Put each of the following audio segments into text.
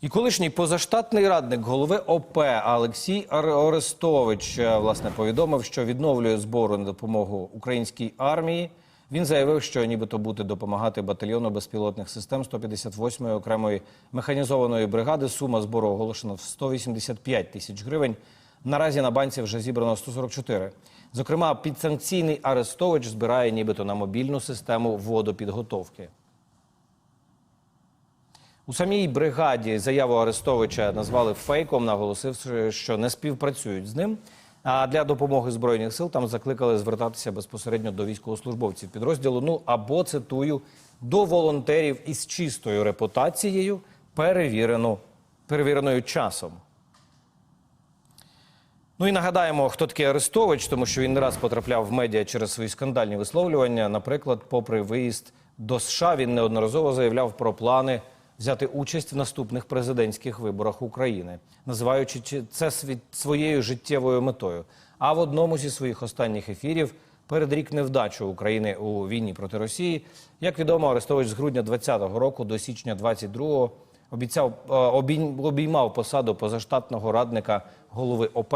І колишній позаштатний радник голови ОП Олексій Орестович е, власне повідомив, що відновлює збору на допомогу українській армії. Він заявив, що нібито буде допомагати батальйону безпілотних систем 158-ї окремої механізованої бригади. Сума збору оголошена в 185 тисяч гривень. Наразі на банці вже зібрано 144. Зокрема, підсанкційний Арестович збирає нібито на мобільну систему водопідготовки. У самій бригаді заяву Арестовича назвали фейком, наголосивши, що не співпрацюють з ним. А для допомоги збройних сил там закликали звертатися безпосередньо до військовослужбовців підрозділу. Ну або цитую до волонтерів із чистою репутацією, перевірену перевіреною часом. Ну і нагадаємо, хто такий Арестович, тому що він не раз потрапляв в медіа через свої скандальні висловлювання. Наприклад, попри виїзд до США, він неодноразово заявляв про плани взяти участь в наступних президентських виборах України, називаючи це своєю життєвою метою. А в одному зі своїх останніх ефірів передрік невдачу України у війні проти Росії. Як відомо, Арестович з грудня 2020 року до січня 2022 обіцяв е, обійм- обіймав посаду позаштатного радника голови ОП,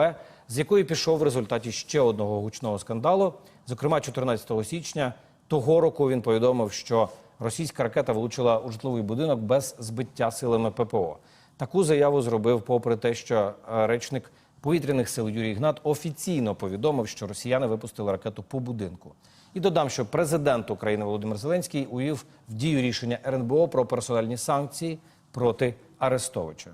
з якої пішов в результаті ще одного гучного скандалу. Зокрема, 14 січня того року він повідомив, що російська ракета влучила у житловий будинок без збиття силами ППО. Таку заяву зробив, попри те, що е, речник повітряних сил Юрій Ігнат офіційно повідомив, що росіяни випустили ракету по будинку. І додам, що президент України Володимир Зеленський увів в дію рішення РНБО про персональні санкції проти Арестовича.